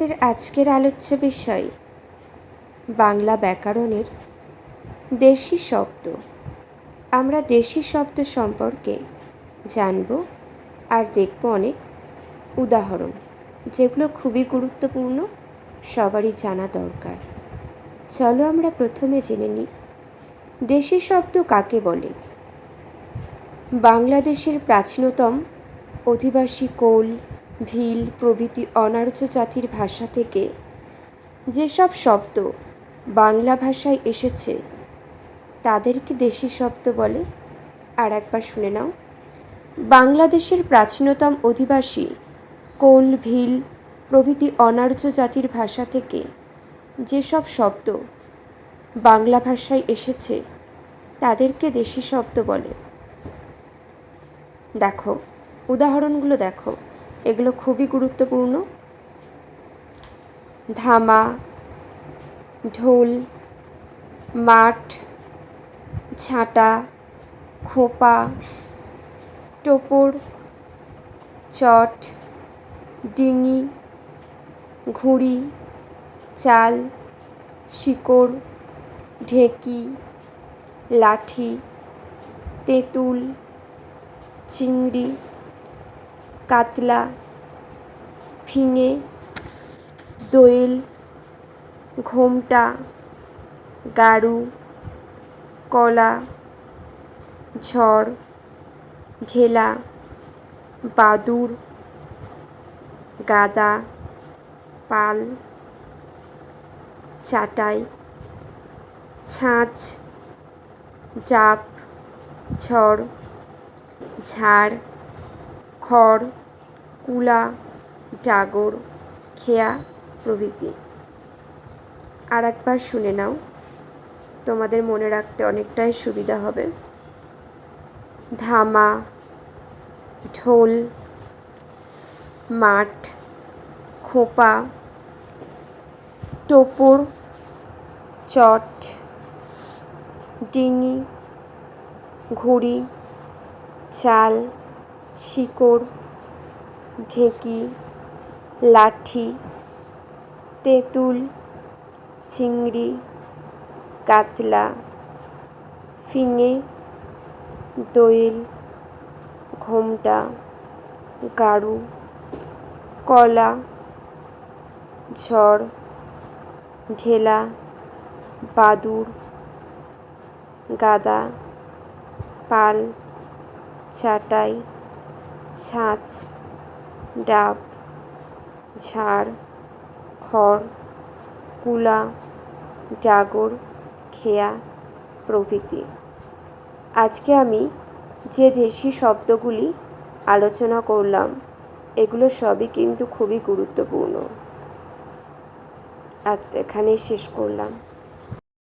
আমাদের আজকের আলোচ্য বিষয়, বাংলা ব্যাকরণের দেশি শব্দ। আমরা দেশি শব্দ সম্পর্কে জানব আর দেখব অনেক উদাহরণ, যেগুলো খুবই গুরুত্বপূর্ণ, সবারই জানা দরকার। চলো আমরা প্রথমে জেনে নিই, দেশি শব্দ কাকে বলে? বাংলাদেশের প্রাচীনতম অধিবাসী কোল ভিল প্রভৃতি অনার্য জাতির ভাষা থেকে যেসব শব্দ বাংলা ভাষায় এসেছে, তাদেরকে দেশি শব্দ বলে। আর একবার শুনে নাও। বাংলাদেশের প্রাচীনতম অধিবাসী কোল ভিল প্রভৃতি অনার্য জাতির ভাষা থেকে যেসব শব্দ বাংলা ভাষায় এসেছে, তাদেরকে দেশি শব্দ বলে। দেখো, উদাহরণগুলো দেখো। এগুলো খুবই গুরুত্বপূর্ণ। ধামা, ঢোল, মাঠ, ঝাঁটা, খোপা, টোপর, চট, ডিঙি, ঘুড়ি, চাল, শিকড়, ঢেঁকি, লাঠি, তেঁতুল, চিংড়ি কাতলা, ফিঙে, দোয়েল, ঘোমটা, গাড়ু, কলা, ঝড়, ঢেলা বাদুর গাদা, পাল, চাটাই, ছাঁচ, ডাব, ঝড়, ঝাড় খড়, কুলা, ডাগর, খেয়া প্রভৃতি। আর একবার শুনে নাও, তোমাদের মনে রাখতে অনেকটাই সুবিধা হবে। ধামা, ঢোল, মাঠ, খোপা, টোপর, চট, ডিঙি, ঘুড়ি, চাল শিকড়, ঢেঁকি, লাঠি, তেঁতুল, চিংড়ি, কাতলা, ফিঙে, দোয়েল, ঘোমটা, গাড়ু, কলা, ঝড়, ঢেলা, বাদুর, গাদা, পাল, চাটাই ছাঁচ, ডাব, ঝাড়, খড়, কুলা, ডাগর, খেয়া প্রভৃতি। আজকে আমি যে দেশি শব্দগুলি আলোচনা করলাম, এগুলো সবই কিন্তু খুবই গুরুত্বপূর্ণ। আজ এখানেই শেষ করলাম।